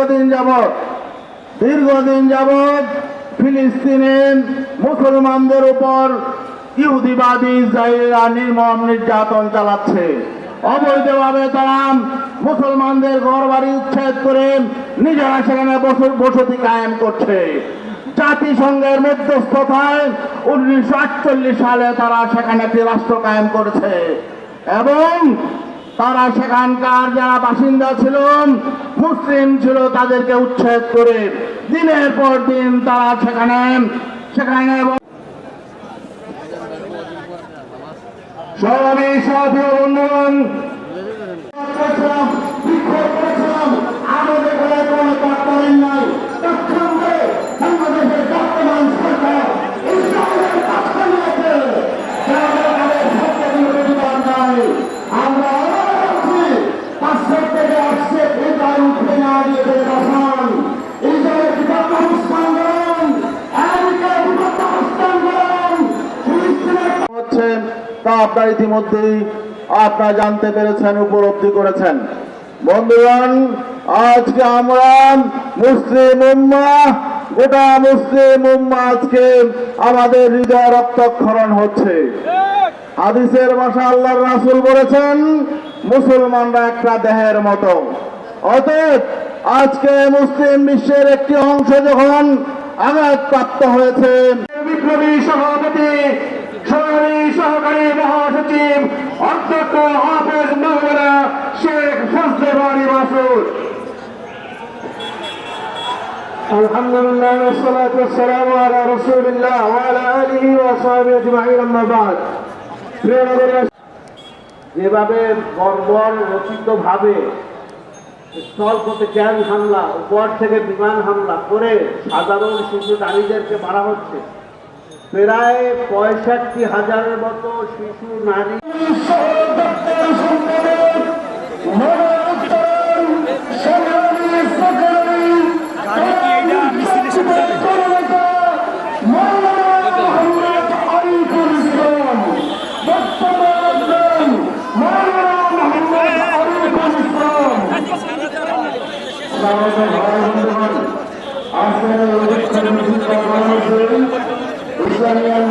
দীর্ঘদিন যাবৎ দীর্ঘদিন যাবৎ ফিলিস্তিনে মুসলমানদের উপর ইহুদিবাদী ইসরায়েলরা নির্মম নির্যাতন চালাচ্ছে। অবৈধভাবে তারা মুসলমানদের ঘর বাড়ি উচ্ছেদ করে নিজেরা সেখানে বস- বসতি কায়েম করছে। জাতিসংঘের মধ্যস্থতায় উনিশশো আটচল্লিশ সালে তারা সেখানে একটি রাষ্ট্র কায়েম করেছে। এবং তারা সেখানকার যারা বাসিন্দা ছিল মুসলিম ছিল তাদেরকে উচ্ছেদ করে দিনের পর দিন তারা সেখানে সেখানে সবাই সাথে বন্ধুগণ আপনারা ইতিমধ্যেই আপনারা জানতে পেরেছেন, উপলব্ধি করেছেন। বন্ধুগণ, আজকে আমরা মুসলিম উম্মা, গোটা মুসলিম উম্মা আজকে আমাদের হৃদয় রক্তক্ষরণ হচ্ছে। হাদিসের ভাষা আল্লাহর রাসূল বলেছেন, মুসলমানরা একটা দেহের মতো। অতএব আজকে মুসলিম বিশ্বের একটি অংশ যখন আঘাতপ্রাপ্ত হয়েছে, বিপ্লবী সভাপতি সহকারী শেখ ফজলে বাড়ি মাসুদ الحمد لله والصلاة والسلام على رسول الله وعلى آله وصحبه أجمعين أما بعد যেভাবে বর্বর রচিত ভাবে স্থলপথে ক্যান হামলা উপর থেকে বিমান হামলা করে সাধারণ শিশু নারীদেরকে মারা হচ্ছে প্রায় পঁয়ষট্টি হাজারের মতো শিশু নারী Hallelujah.